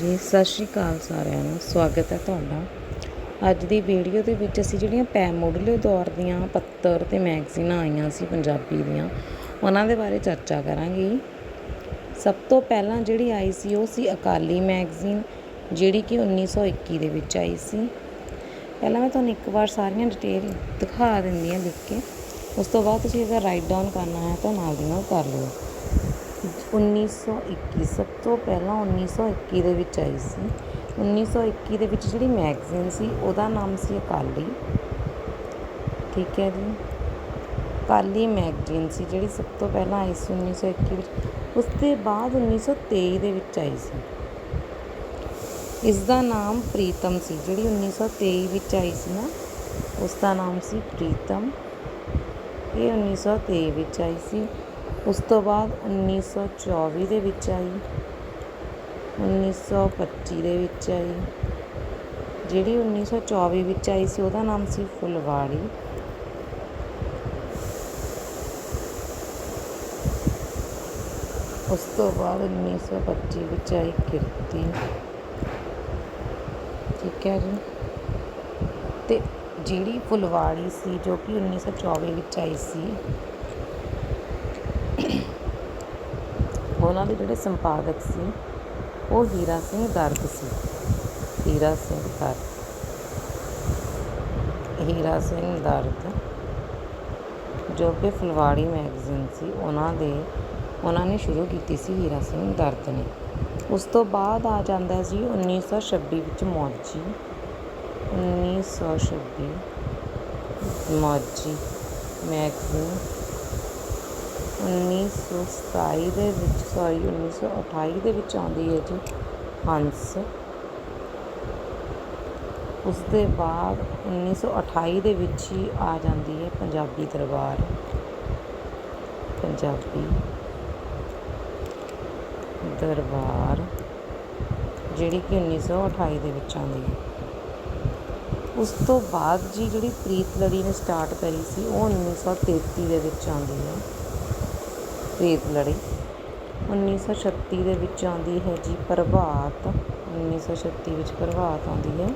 ਜੀ, ਸਤਿ ਸ਼੍ਰੀ ਅਕਾਲ ਸਾਰਿਆਂ ਨੂੰ, ਸਵਾਗਤ ਹੈ ਤੁਹਾਡਾ। ਅੱਜ ਦੀ ਵੀਡੀਓ ਦੇ ਵਿੱਚ ਅਸੀਂ ਜਿਹੜੀਆਂ ਪੈ ਮੁੱਢਲੇ ਦੌਰ ਦੀਆਂ ਪੱਤਰ ਤੇ ਮੈਗਜ਼ੀਨਾਂ ਆਈਆਂ ਸੀ ਪੰਜਾਬੀ ਦੀਆਂ, ਉਹਨਾਂ ਦੇ ਬਾਰੇ ਚਰਚਾ ਕਰਾਂਗੇ। ਸਭ ਤੋਂ ਪਹਿਲਾਂ ਜਿਹੜੀ ਆਈ ਸੀ ਉਹ ਸੀ ਅਕਾਲੀ ਮੈਗਜ਼ੀਨ, ਜਿਹੜੀ ਕਿ 1921 ਦੇ ਵਿੱਚ ਆਈ ਸੀ। ਪਹਿਲਾਂ ਮੈਂ ਤੁਹਾਨੂੰ ਇੱਕ ਵਾਰ ਸਾਰੀਆਂ ਡਿਟੇਲ ਦਿਖਾ ਦਿੰਦੀ ਹਾਂ ਲਿਖ ਕੇ, ਉਸ ਤੋਂ ਬਾਅਦ ਤੁਸੀਂ ਅਗਰ ਰਾਈਟ ਡਾਊਨ ਕਰਨਾ ਹੈ ਤਾਂ ਨਾਲ ਦੀ ਨਾਲ ਕਰ ਲਿਓ। 1921 ਸਭ ਤੋਂ ਪਹਿਲਾਂ 1921 ਦੇ ਵਿੱਚ ਆਈ ਸੀ। 1921 ਦੇ ਵਿੱਚ ਜਿਹੜੀ ਮੈਗਜ਼ੀਨ ਸੀ, ਉਹਦਾ ਨਾਮ ਸੀ ਅਕਾਲੀ। ਠੀਕ ਹੈ ਜੀ। ਅਕਾਲੀ ਮੈਗਜ਼ੀਨ ਸੀ ਜਿਹੜੀ ਸਭ ਤੋਂ ਪਹਿਲਾਂ ਆਈ ਸੀ 1921 ਵਿੱਚ। ਉਸ ਦੇ ਬਾਅਦ 1923 ਦੇ ਵਿੱਚ ਆਈ ਸੀ। ਇਸ ਦਾ ਨਾਮ ਪ੍ਰੀਤਮ ਸੀ। ਜਿਹੜੀ 1923 ਵਿੱਚ ਆਈ ਸੀ ਨਾ ਉਸ ਦਾ ਨਾਮ ਸੀ ਪ੍ਰੀਤਮ। ਇਹ 1923 ਵਿੱਚ ਆਈ ਸੀ। ਉਸ ਤੋਂ ਬਾਅਦ 1924 ਦੇ ਵਿੱਚ ਆਈ। 1925 ਦੇ ਵਿੱਚ ਆਈ। ਜਿਹੜੀ 1924 ਵਿੱਚ ਆਈ ਸੀ, ਉਹਦਾ ਨਾਮ ਸੀ ਫੁਲਵਾੜੀ। ਉਸ ਤੋਂ ਬਾਅਦ 1925 ਵਿੱਚ ਆਈ ਕਿਰਤੀ। ਠੀਕ ਹੈ ਜੀ। ਤੇ ਜਿਹੜੀ ਫੁਲਵਾੜੀ ਸੀ, ਜੋ ਕਿ 1924 ਵਿੱਚ ਆਈ ਸੀ ਉਹਨਾਂ ਦੇ ਜਿਹੜੇ ਸੰਪਾਦਕ ਸੀ, ਉਹ ਹੀਰਾ ਸਿੰਘ ਦਰਦ ਸੀ। ਹੀਰਾ ਸਿੰਘ ਦਰਦ ਹੀਰਾ ਸਿੰਘ ਦਰਦ ਜੋ ਕਿ ਫੁਲਵਾੜੀ ਮੈਗਜ਼ੀਨ ਸੀ, ਉਹਨਾਂ ਦੇ, ਉਹਨਾਂ ਨੇ ਸ਼ੁਰੂ ਕੀਤੀ ਸੀ ਹੀਰਾ ਸਿੰਘ ਦਰਦ ਨੇ। ਉਸ ਤੋਂ ਬਾਅਦ ਆ ਜਾਂਦਾ ਸੀ 1926 ਵਿੱਚ ਮੌਜੀ। 1926 ਮੌਜੀ ਮੈਗਜ਼ੀਨ 1927 ਦੇ ਵਿੱਚ ਸੋਰੀ ਉੱਨੀ ਸੌ ਅਠਾਈ ਦੇ ਵਿੱਚ ਆਉਂਦੀ ਹੈ ਜੀ ਹੰਸ। ਉਸ ਦੇ ਬਾਅਦ 1928 ਦੇ ਵਿੱਚ ਹੀ ਆ ਜਾਂਦੀ ਹੈ ਪੰਜਾਬੀ ਦਰਬਾਰ। ਪੰਜਾਬੀ ਦਰਬਾਰ, ਜਿਹੜੀ ਕਿ 1928 ਦੇ ਵਿੱਚ ਆਉਂਦੀ ਹੈ। ਉਸ ਤੋਂ ਬਾਅਦ ਜੀ ਜਿਹੜੀ ਪ੍ਰੀਤ ਲੜੀ ਨੇ ਸਟਾਰਟ ਕਰੀ ਸੀ, ਉਹ 1933 ਦੇ ਵਿੱਚ ਆਉਂਦੀ ਹੈ। ਪ੍ਰੀਤ ਲੜੀ। 1936 ਦੇ ਵਿੱਚ ਆਉਂਦੀ ਹੈ ਜੀ ਪ੍ਰਭਾਤ। 1936 ਵਿੱਚ ਪ੍ਰਭਾਤ ਆਉਂਦੀ ਹੈ।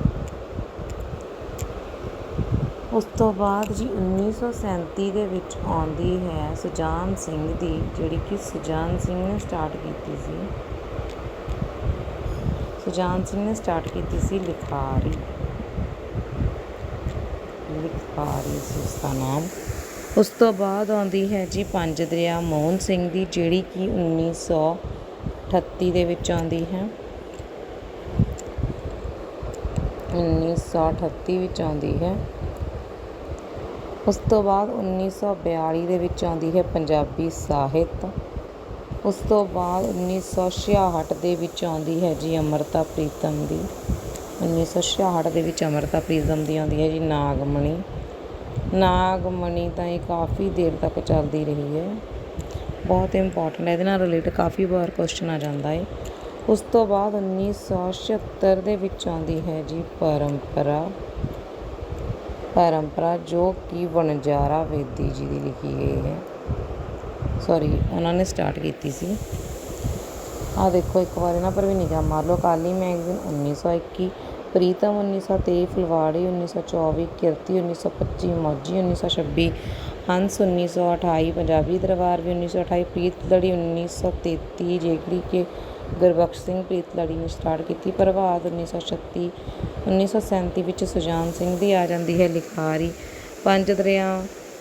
ਉਸ ਤੋਂ ਬਾਅਦ ਜੀ 1937 ਦੇ ਵਿੱਚ ਆਉਂਦੀ ਹੈ ਸੁਜਾਨ ਸਿੰਘ ਦੀ, ਜਿਹੜੀ ਕਿ ਸੁਜਾਨ ਸਿੰਘ ਨੇ ਸਟਾਰਟ ਕੀਤੀ ਸੀ। ਸੁਜਾਨ ਸਿੰਘ ਨੇ ਸਟਾਰਟ ਕੀਤੀ ਸੀ ਲਿਖਾਰੀ। ਲਿਖਾਰੀ ਸੀ ਉਸਦਾ ਨਾਮ। ਉਸ ਤੋਂ ਬਾਅਦ ਆਉਂਦੀ ਹੈ ਜੀ ਪੰਜ ਦਰਿਆ ਮੋਹਨ ਸਿੰਘ ਦੀ, ਜਿਹੜੀ ਕਿ 1938 ਦੇ ਵਿੱਚ ਆਉਂਦੀ ਹੈ। 1938 ਵਿੱਚ ਆਉਂਦੀ ਹੈ। ਉਸ ਤੋਂ ਬਾਅਦ 1942 ਦੇ ਵਿੱਚ ਆਉਂਦੀ ਹੈ ਪੰਜਾਬੀ ਸਾਹਿਤ। ਉਸ ਤੋਂ ਬਾਅਦ 1966 ਦੇ ਵਿੱਚ ਆਉਂਦੀ ਹੈ ਜੀ ਅਮਰਤਾ ਪ੍ਰੀਤਮ ਦੀ। 1966 ਦੇ ਵਿੱਚ ਅਮਰਤਾ ਪ੍ਰੀਤਮ ਦੀ ਆਉਂਦੀ ਹੈ ਜੀ ਨਾਗਮਣੀ। ਨਾਗਮਣੀ ਤਾਂ ਇਹ ਕਾਫੀ ਦੇਰ ਤੱਕ ਚੱਲਦੀ ਰਹੀ ਹੈ। ਬਹੁਤ ਇੰਪੋਰਟੈਂਟ ਹੈ। ਇਹਦੇ ਨਾਲ ਰਿਲੇਟ ਕਾਫੀ ਵਾਰ ਕੁਐਸਚਨ ਆ ਜਾਂਦਾ ਹੈ। ਉਸ ਤੋਂ ਬਾਅਦ 1976 ਦੇ ਵਿੱਚ ਆਉਂਦੀ ਹੈ ਜੀ ਪਰੰਪਰਾ। ਪਰੰਪਰਾ ਜੋ ਕਿ ਵਣਜਾਰਾ ਵੇਦੀ ਜੀ ਦੀ ਲਿਖੀ ਗਈ ਹੈ। ਸੌਰੀ ਉਹਨਾਂ ਨੇ ਸਟਾਰਟ ਕੀਤੀ ਸੀ। ਆ ਦੇਖੋ ਇੱਕ ਵਾਰ ਇਹਨਾਂ ਪਰ ਵੀ ਨਿਗਾਹ ਮਾਰ ਲਓ ਕਾਲੀ ਮੈਗਜ਼ੀਨ 1921 ਪ੍ਰੀਤਮ ਉੱਨੀ ਸੌ ਤੇਈ ਫਲਵਾੜੀ ਉੱਨੀ ਸੌ ਚੌਵੀ ਕਿਰਤੀ 1925 ਮੌਜੀ 1926 ਹੰਸ 1928 ਪੰਜਾਬੀ ਦਰਬਾਰ ਵੀ 1928 ਪ੍ਰੀਤ ਲੜੀ 1933 ਜਿਹੜੀ ਕਿ ਗੁਰਬਖਸ਼ ਸਿੰਘ ਪ੍ਰੀਤ ਲੜੀ ਨੇ ਸਟਾਰਟ ਕੀਤੀ ਪ੍ਰਭਾਤ 1936 1937 ਵਿੱਚ ਸੁਜਾਨ ਸਿੰਘ ਦੀ ਆ ਜਾਂਦੀ ਹੈ ਲਿਖਾਰੀ ਪੰਜ ਦਰਿਆ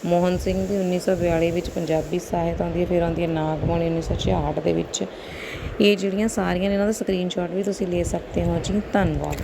ਮੋਹਨ ਸਿੰਘ ਦੀ 1942 ਵਿੱਚ ਪੰਜਾਬੀ ਸਾਹਿਤ ਆਉਂਦੀ ਹੈ ਫਿਰ ਆਉਂਦੀ ਹੈ ਨਾਗਮਣੀ 1966 ਦੇ ਵਿੱਚ ਇਹ ਜਿਹੜੀਆਂ ਸਾਰੀਆਂ ਨੇ ਇਹਨਾਂ ਦਾ ਸਕਰੀਨਸ਼ਾਟ ਵੀ ਤੁਸੀਂ ਲੈ ਸਕਦੇ ਹੋ ਜੀ ਧੰਨਵਾਦ